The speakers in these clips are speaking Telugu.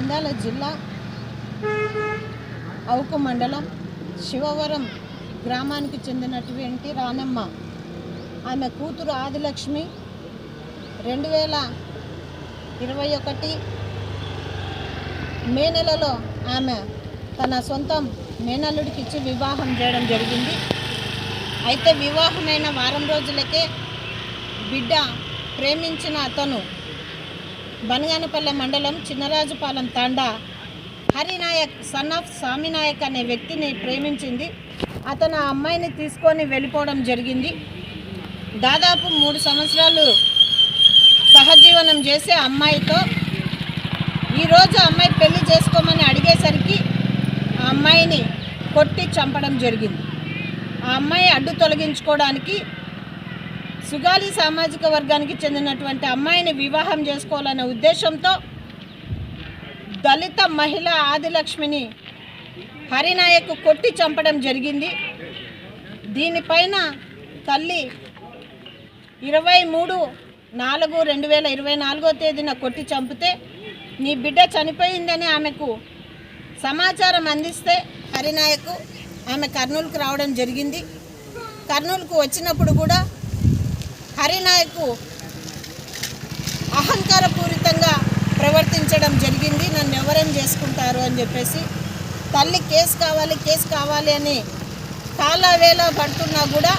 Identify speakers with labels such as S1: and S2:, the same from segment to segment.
S1: నంద్యాల జిల్లా అవుకు మండలం శివవరం గ్రామానికి చెందినటువంటి రానమ్మ ఆమె కూతురు ఆదిలక్ష్మి రెండు వేల ఇరవై ఒకటి మే నెలలో ఆమె తన సొంతం మేనల్లుడికి ఇచ్చి వివాహం చేయడం జరిగింది. అయితే వివాహమైన వారం రోజులకే బిడ్డ ప్రేమించిన అతను బనగానపల్లె మండలం చిన్నరాజుపాలెం తాండా హరినాయక్ సన్ ఆఫ్ స్వామినాయక్ అనే వ్యక్తిని ప్రేమించింది. అతను ఆ అమ్మాయిని తీసుకొని వెళ్ళిపోవడం జరిగింది. దాదాపు మూడు సంవత్సరాలు సహజీవనం చేసే అమ్మాయితో ఈరోజు అమ్మాయి పెళ్ళి చేసుకోమని అడిగేసరికి ఆ అమ్మాయిని కొట్టి చంపడం జరిగింది. ఆ అమ్మాయి అడ్డు తొలగించుకోవడానికి సుగాలి సామాజిక వర్గానికి చెందినటువంటి అమ్మాయిని వివాహం చేసుకోవాలనే ఉద్దేశంతో దళిత మహిళ ఆదిలక్ష్మిని హరినాయక్ కొట్టి చంపడం జరిగింది. దీనిపైన తల్లి ఇరవై మూడు నాలుగు రెండు వేల ఇరవై నాలుగో తేదీన కొట్టి చంపితే నీ బిడ్డ చనిపోయిందని ఆమెకు సమాచారం అందిస్తే హరినాయకు ఆమె కర్నూలుకు రావడం జరిగింది. కర్నూలుకు వచ్చినప్పుడు కూడా హరినాయకు అహంకారపూరితంగా ప్రవర్తించడం జరిగింది. నన్ను ఎవరేం చేసుకుంటారు అని చెప్పేసి తల్లి కేసు కావాలి కేసు కావాలి అని కాలవేళ పడుతున్నా కూడా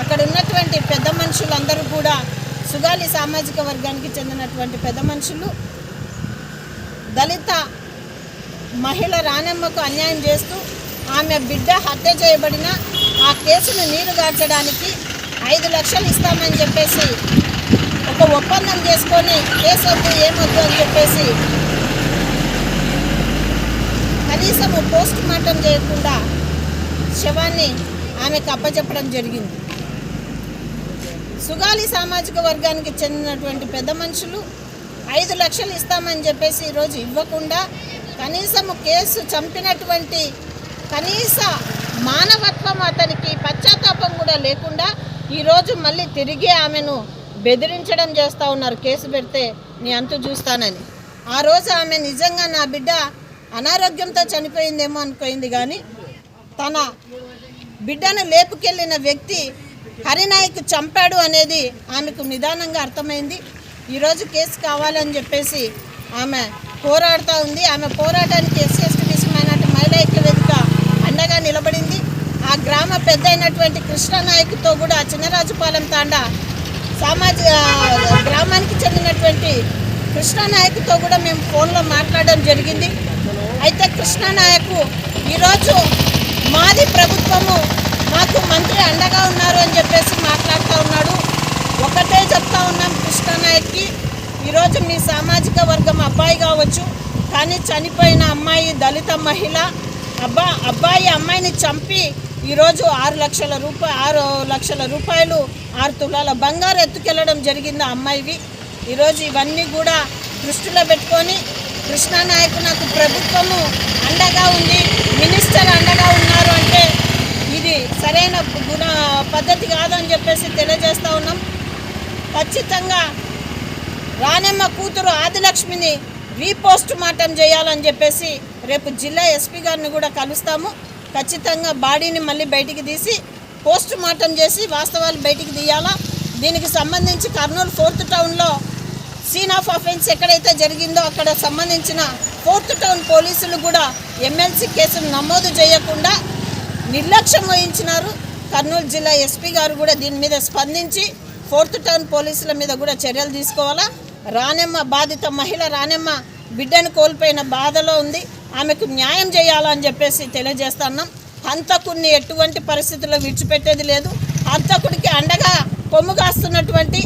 S1: అక్కడ ఉన్నటువంటి పెద్ద మనుషులందరూ కూడా సుగాలి సామాజిక వర్గానికి చెందినటువంటి పెద్ద మనుషులు దళిత మహిళ రానమ్మకు అన్యాయం చేస్తూ ఆమె బిడ్డ హత్య చేయబడిన ఆ కేసును నీరుగార్చడానికి ఐదు లక్షలు ఇస్తామని చెప్పేసి ఒక ఒప్పందం చేసుకొని కేసు వద్దు ఏమొద్దు అని చెప్పేసి కనీసం పోస్ట్ మార్టం చేయకుండా శవాన్ని ఆమెకు అప్పచెప్పడం జరిగింది. సుగాలి సామాజిక వర్గానికి చెందినటువంటి పెద్ద మనుషులు ఐదు లక్షలు ఇస్తామని చెప్పేసి ఈరోజు ఇవ్వకుండా కనీసం కేసు చంపినటువంటి కనీస మానవత్వం అతనికి పశ్చాత్తాపం కూడా లేకుండా ఈరోజు మళ్ళీ తిరిగి ఆమెను బెదిరించడం చేస్తూ ఉన్నారు. కేసు పెడితే నీ అంతు చూస్తానని. ఆ రోజు ఆమె నిజంగా నా బిడ్డ అనారోగ్యంతో చనిపోయిందేమో అనుకోయింది కానీ తన బిడ్డను లేపుకెళ్ళిన వ్యక్తి హరినాయక్ చంపాడు అనేది ఆమెకు నిదానంగా అర్థమైంది. ఈరోజు కేసు కావాలని చెప్పేసి ఆమె పోరాడుతూ ఉంది. ఆమె పోరాటానికి ఎస్సీ ఎస్టీ బీసీ మైనార్టీ మహిళా ఐక్య వేదిక అండగా నిలబడింది. ఆ గ్రామ పెద్ద అయినటువంటి కృష్ణనాయక్తో కూడా చిన్నరాజుపాలెం తాండా సామాజిక గ్రామానికి చెందినటువంటి కృష్ణానాయక్తో కూడా మేము ఫోన్లో మాట్లాడడం జరిగింది. అయితే కృష్ణానాయకు ఈరోజు మాది ప్రభుత్వము మాకు మంత్రి అండగా ఉన్నారు అని చెప్పేసి మాట్లాడుతూ ఉన్నాడు. ఒకటే చెప్తా ఉన్నాం కృష్ణానాయక్కి ఈరోజు మీ సామాజిక వర్గం అబ్బాయి కావచ్చు కానీ చనిపోయిన అమ్మాయి దళిత మహిళ అబ్బా అబ్బాయి అమ్మాయిని చంపి ఈరోజు ఆరు లక్షల రూపాయ ఆరు లక్షల రూపాయలు ఆరు తులాల బంగారు ఎత్తుకెళ్ళడం జరిగింది ఆ అమ్మాయివి. ఈరోజు ఇవన్నీ కూడా దృష్టిలో పెట్టుకొని కృష్ణానాయకు నాకు ప్రభుత్వము అండగా ఉంది మినిస్టర్ అండగా ఉన్నారు అంటే ఇది సరైన గుణ పద్ధతి కాదని చెప్పేసి తెలియజేస్తూ ఉన్నాం. ఖచ్చితంగా రానమ్మ కూతురు ఆదిలక్ష్మిని రీపోస్ట్ మార్టం చేయాలని చెప్పేసి రేపు జిల్లా ఎస్పీ గారిని కూడా కలుస్తాము. ఖచ్చితంగా బాడీని మళ్ళీ బయటికి తీసి పోస్ట్ మార్టం చేసి వాస్తవాలు బయటికి తీయాలా? దీనికి సంబంధించి కర్నూలు ఫోర్త్ టౌన్లో సీన్ ఆఫ్ అఫెన్స్ ఎక్కడైతే జరిగిందో అక్కడ సంబంధించిన ఫోర్త్ టౌన్ పోలీసులు కూడా ఎమ్మెల్సీ కేసును నమోదు చేయకుండా నిర్లక్ష్యం వహించినారు. కర్నూలు జిల్లా ఎస్పీ గారు కూడా దీని మీద స్పందించి ఫోర్త్ టౌన్ పోలీసుల మీద కూడా చర్యలు తీసుకోవాలా? రానెమ్మ బాధిత మహిళ రానెమ్మ బిడ్డను కోల్పోయిన బాధలో ఉంది. ఆమెకు న్యాయం చేయాలని చెప్పేసి తెలియజేస్తున్నాం హంతకుడిని ఎటువంటి పరిస్థితుల్లో విడిచిపెట్టేది లేదు. హంతకుడికి అండగా కొమ్ము కాస్తున్నటువంటి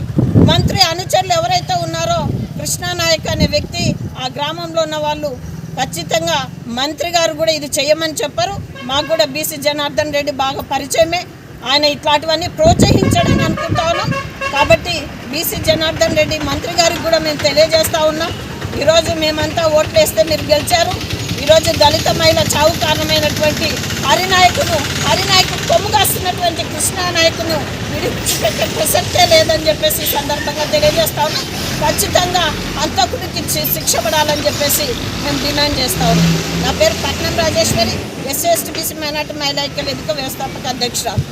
S1: మంత్రి అనుచరులు ఎవరైతే ఉన్నారో కృష్ణానాయక్ అనే వ్యక్తి ఆ గ్రామంలో ఉన్న వాళ్ళు ఖచ్చితంగా మంత్రి గారు కూడా ఇది చేయమని చెప్పారు. మాకు కూడా బీసీ జనార్దన్ రెడ్డి బాగా పరిచయమే. ఆయన ఇట్లాంటివన్నీ ప్రోత్సహించడని అనుకుంటా ఉన్నాం. కాబట్టి బీసీ జనార్దన్ రెడ్డి మంత్రి గారికి కూడా మేము తెలియజేస్తా ఉన్నాం. ఈరోజు మేమంతా ఓట్లేస్తే మీరు గెలిచారు. ఈరోజు దళిత మహిళ చావు కారణమైనటువంటి హరినాయకును హరినాయకు కొమ్ము కాస్తున్నటువంటి కృష్ణానాయకును విడిచిపెట్టే ప్రసక్తే లేదని చెప్పేసి సందర్భంగా తెలియజేస్తా ఉన్నాం. ఖచ్చితంగా అంతకుడికి శిక్ష పడాలని చెప్పేసి మేము డిమాండ్ చేస్తా ఉన్నాం. నా పేరు పట్నం రాజేశ్వరి ఎస్సీ ఎస్టీ మైనార్టీ మహిళా ఐక్య వేదిక వ్యవస్థాపక అధ్యక్షురాలు.